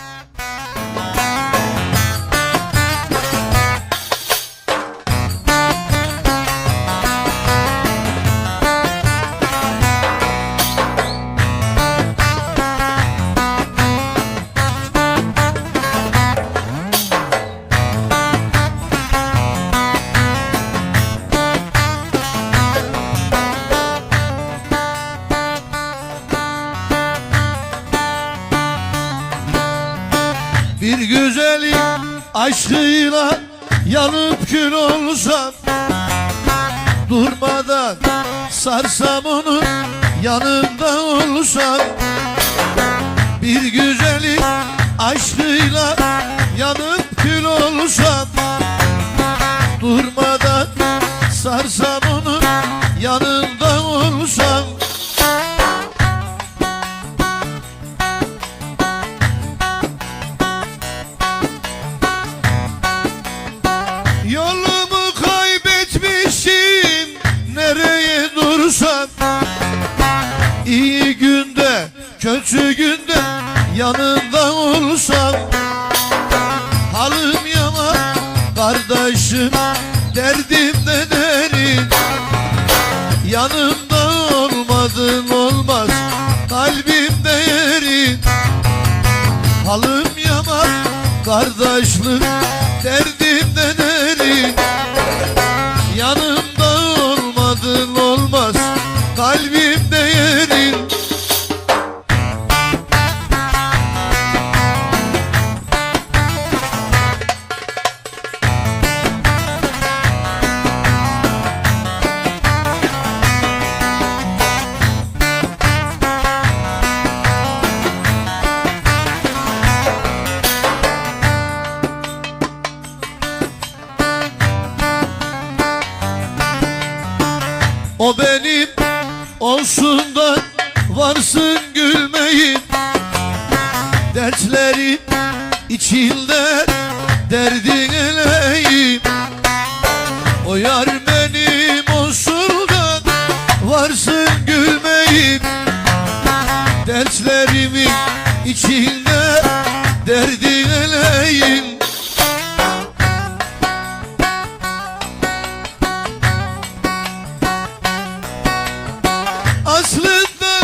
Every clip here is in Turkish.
Bir güzelin aşkıyla yanıp kül olsam Durmadan sarsam onu yanında olsam. Bir güzelin aşkıyla yanıp kül olsam Durmadan sarsam Yolumu kaybetmişim nereye dursam? İyi günde kötü günde yanında olsam? Halim yaman kardeşim derdim de derin. Yanımda olmadın olmaz kalbimde yerin. Halim yaman kardeşlik derdim O benim olsun da varsın gülmeyin. Dertlerim içinde derdin eleyim. O yar benim olsun da varsın gülmeyin. Dertlerimin içinde derdin eleyim Aslında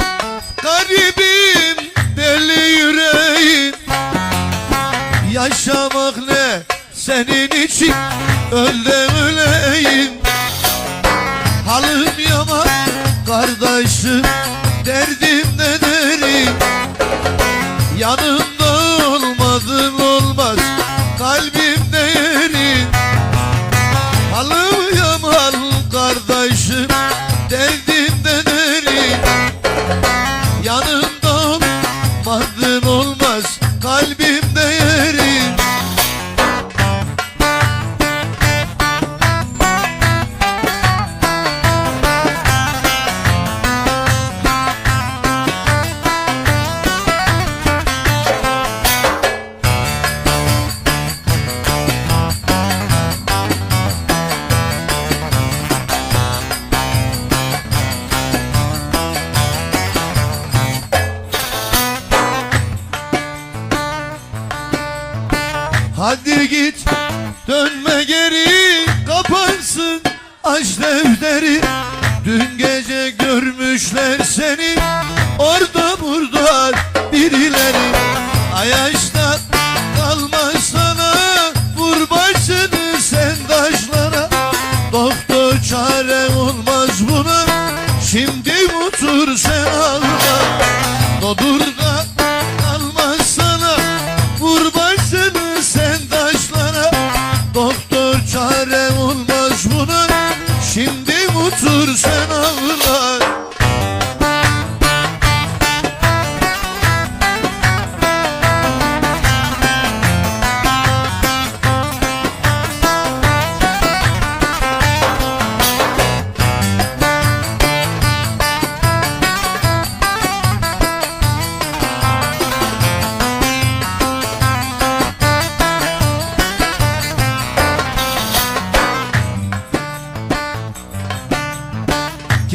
garibim deli yüreğim. Yaşamak ne senin için? Öl de öleyim. Halim yaman kardeşim derdim ne derim Yanımda Yanımda Hadi git dönme geri kapansın aç defteri Dün gece görmüşler seni orada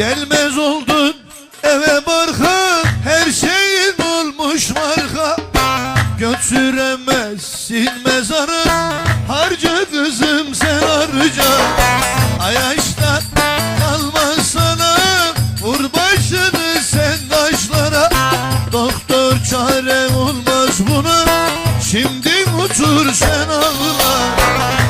Gelmez oldun eve barka Her şeyin olmuş marka. Göt süremezsin mezara Harca kızım sen harca. Ayaşta kalmaz sana Vur başını sen taşlara Doktor çare olmaz buna Şimdi otur sen ağla.